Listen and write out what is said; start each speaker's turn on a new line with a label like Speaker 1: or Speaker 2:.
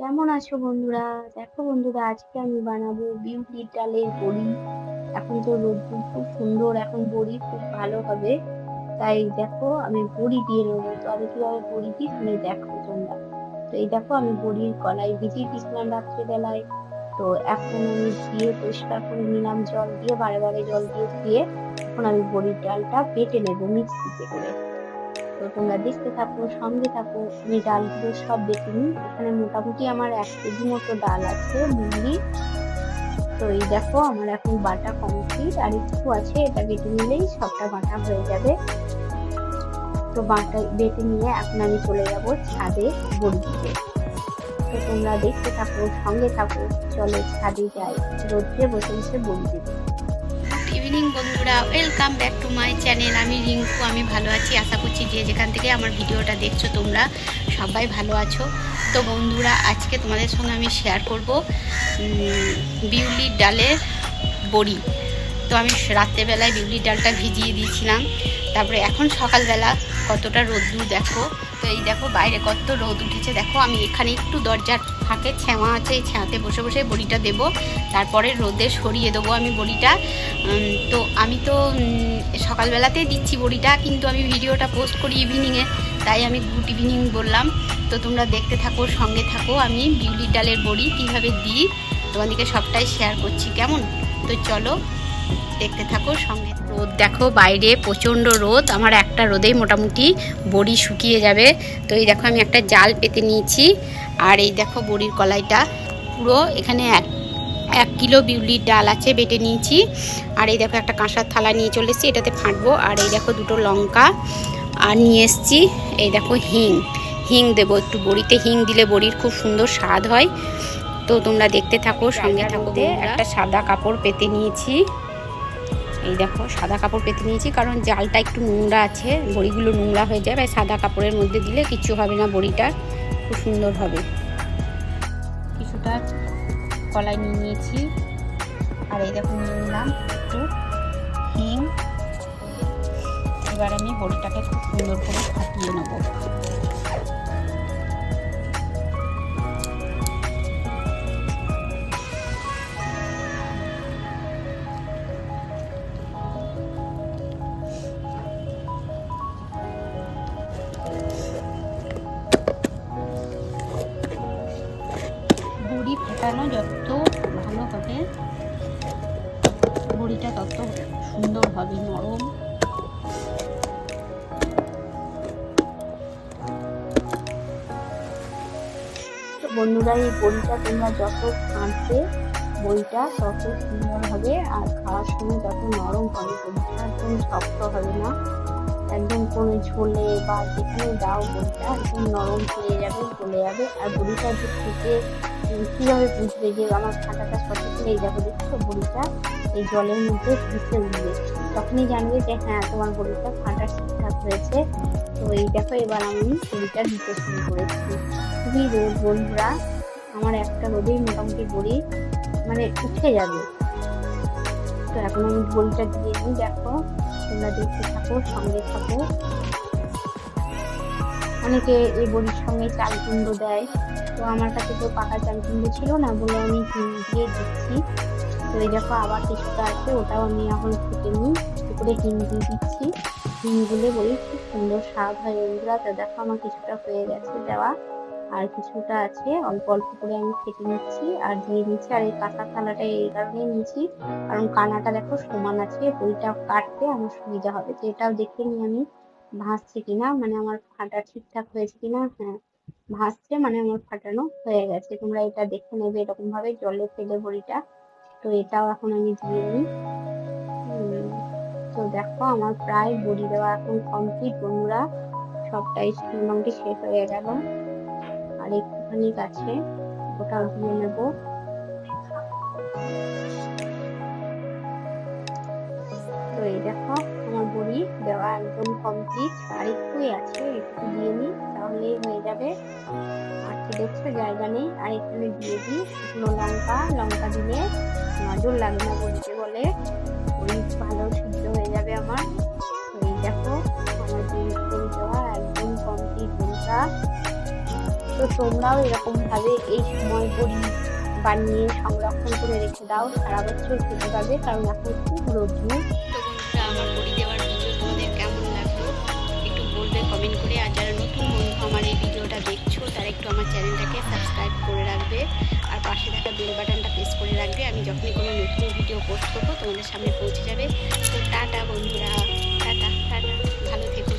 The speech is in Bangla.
Speaker 1: কেমন আছো বন্ধুরা? দেখো বন্ধুরা, আজকে আমি বানাবো বিউলির ডালের বড়ি। এখন তো রোদ্দুর খুব সুন্দর, এখন বড়ি খুব ভালো হবে। তাই দেখো, আমি বড়ি দিয়ে নেব। তো আমি কীভাবে বড়ি দিই, তুমি দেখো তোমরা। তো এই দেখো, আমি বড়ির কলাই ভিজিয়ে দিয়েছিলাম রাত্রেবেলায়। তো এখন আমি দিয়ে পরিষ্কার করে নিলাম জল দিয়ে, বারে বারে জল দিয়ে দিয়ে এখন আমি বড়ির ডালটা বেটে নেব মিক্সিতে করে। তো তোমরা দেখতে থাকো, সঙ্গে থাকো, আমি ডালগুলো সব বেটে নিই। এখানে মোটামুটি আমার এক কেজি মতো ডাল আছে মুরগি তো এই দেখো, আমার এখন বাটা কমপ্লিট আর একটু আছে, এটা বেটে নিলেই সবটা বাটা হয়ে যাবে। তো বাটা বেটে নিয়ে এখন আমি চলে যাব ছাদে বড়ি দিতে। তো তোমরা দেখতে থাকো, সঙ্গে থাকো, চলো ছাদে যাই। রোদ্রে বসে বসে বড়ি দেবে
Speaker 2: ইভিনিং বন্ধুরা। Welcome back to my channel আমি রিঙ্কু, আমি ভালো আছি। আশা করছি যে যেখান থেকে আমার ভিডিওটা দেখছ তোমরা সবাই ভালো আছো। তো বন্ধুরা, আজকে তোমাদের সঙ্গে আমি শেয়ার করব বিউলির ডালের বড়ি। তো আমি রাত্রেবেলায় বিউলির ডালটা ভিজিয়ে দিয়েছিলাম। তারপরে এখন সকালবেলা কতটা রোদ্দুর দেখো। তো এই দেখো বাইরে কত রোদ উঠেছে। দেখো আমি এখানে একটু দরজার ফাঁকে ছেঁয়া আছে ছেঁয়াতে বসে বসে বড়িটা দেবো। তারপরে রোদে সরিয়ে দেবো আমি বড়িটা। তো আমি তো সকালবেলাতেই দিচ্ছি বড়িটা, কিন্তু আমি ভিডিওটা পোস্ট করি ইভিনিংয়ে তাই আমি গুড ইভিনিং বললাম। তো তোমরা দেখতে থাকো, সঙ্গে থাকো আমি বিউলির ডালের বড়ি কীভাবে দিই। তোমাদেরকে সবটাই শেয়ার করছি, কেমন? তো চলো দেখতে থাকো, সঙ্গে রোদ দেখো, বাইরে প্রচণ্ড রোদ, আমার একটা রোদেই মোটামুটি বড়ি শুকিয়ে যাবে। তো এই দেখো, আমি একটা জাল পেতে নিয়েছি, আর এই দেখো বড়ির কলাইটা। পুরো এখানে এক এক কিলো বিউলির ডাল আছে, বেটে নিয়েছি। আর এই দেখো, একটা কাঁসার থালা নিয়ে চলে এসেছি, এটাতে ফাঁটবো। আর এই দেখো, দুটো লঙ্কা, আর নিয়ে এসেছি, এই দেখো হিং। হিং দেবো, একটু বড়িতে হিং দিলে বড়ির খুব সুন্দর স্বাদ হয়। তো তোমরা দেখতে থাকো, সঙ্গে থাকো একটা সাদা কাপড় পেতে নিয়েছি। এই দেখো, সাদা কাপড় পেতে নিয়েছি, কারণ জালটা একটু নোংরা আছে, বড়িগুলো নোংরা হয়ে যায় সাদা কাপড়ের মধ্যে দিলে কিছু হবে না, বড়িটা খুব সুন্দর হবে। কিছুটা কলাই নিয়ে নিয়েছি, আর এই দেখো নিয়ে নিলাম একটু হিং। এবার আমি বড়িটাকে খুব সুন্দর করে ফাটিয়ে নেব। ফেটানো যত ভালো হবে বড়িটা তত সুন্দর হবে, নরম।
Speaker 1: বন্ধুরা, এই বড়িটা তোমরা যত ফাঁটবে বইটা তত সুন্দর হবে, আর খাওয়ার সময় তত নরম হবে, বড়িটা একদম শক্ত হবে না। একদম কোনো ঝোলে বা যেখানে দাও বড়িটা একদম নরম হয়ে যাবে, গলে যাবে। আর বড়িটা যে থেকে কীভাবে বুঝবে যে আমার ফাটাটা সঠিক নেই যাবে দেখছ বড়িটা এই জলের মধ্যে ভেসে উঠবে। তখনই জানবে যে হ্যাঁ তোমার বড়িটা ফাটা ঠিকঠাক হয়েছে। তো এই দেখো, এবার আমি বড়িটা দিতে শুরু করেছি। খুবই রোদ বন্ধুরা, আমার একটা রোদেই মোটামুটি বড়ি মানে উঠে যাবে। তো এখন আমি বড়িটা দিয়ে নিই, দেখো। তোমরা দেখতে থাকো, সঙ্গে থাকো। অনেকে এই বড়ির সঙ্গে চাল কুমড়ো দেয়। তো আমার কাছে তো পাকা চাল কুমড়ো ছিল না বলে আমি দিয়ে দিচ্ছি। তো এই দেখো, আবার কিছুটা আছে, ওটাও আমি এখন ফুটে নিই। করে হিম দিয়ে দিচ্ছি। হিম দিলে বড়ি খুব সুন্দর স্বাদ হয় বন্ধুরা। তো দেখো, আমার কিছুটা হয়ে গেছে দেওয়া। আর কিছুটা আছে। অল্প অল্প করে আমি কেটে নিচ্ছি আর দিয়ে নিচ্ছি। আর এই কাঁচা থালাটা এই কারণেই নিয়েছি। কারণ কানাটা দেখো সমান আছে, বইটা কাটতে আমার সুবিধা হবে। তো এটাও দেখে নিই আমি ভাসছে কিনা মানে আমার ফাটা ঠিকঠাক হয়েছে কিনা। হ্যাঁ ভাসছে মানে আমার ফাটানো হয়ে গেছে। তোমরা এটা দেখে নেবে এরকম ভাবে জলে ফেলে বড়িটা। তো এটাও এখন আমি দিয়ে নিই। তো দেখো আমার প্রায় বড়ি দেওয়া এখন কমপ্লিট বন্ধুরা, সবটাই মোটামুটি শেষ হয়ে গেল। আর একটুখানি আছে ওটাও দিয়ে নেব। তো এই দেখো আমার বড়ি দেওয়া একদম কমপ্লিট আর একটুই আছে, একটু দিয়ে নিই তাহলেই হয়ে যাবে। আর কি দেখছ, জায়গা নেই। আর এখানে দিয়ে দিই শুকনো লঙ্কা। লঙ্কা দিলে নজর লাগে না বলতে বলে বড়ি ভালো সিদ্ধ হয়ে যাবে আমার। এই দেখো আমার বড়ি দেওয়া, একদম কমপ্লিট বড়িটা। তো তোমরাও এরকমভাবে এই সময় বড়ি বানিয়ে সংরক্ষণ করে রেখে দাও সারা বছর খেতে পাবে কারণ এখন খুব রোদ্দুর।
Speaker 2: তো আমার বড়ি দেওয়ার ভিডিও তোমাদের কেমন লাগল? একটু বলবে কমেন্ট করে। আর যারা নতুন বন্ধু আমার এই ভিডিওটা দেখছ, তারা একটু আমার চ্যানেলটাকে সাবস্ক্রাইব করে রাখবে। আর পাশে থাকা বেল বাটনটা প্রেস করে রাখবে। আমি যখনই কোনো নতুন ভিডিও পোস্ট করব, তোমাদের সামনে পৌঁছে যাবে। তো টাটা বন্ধুরা, টাটা টাটা। ভালো থেকো।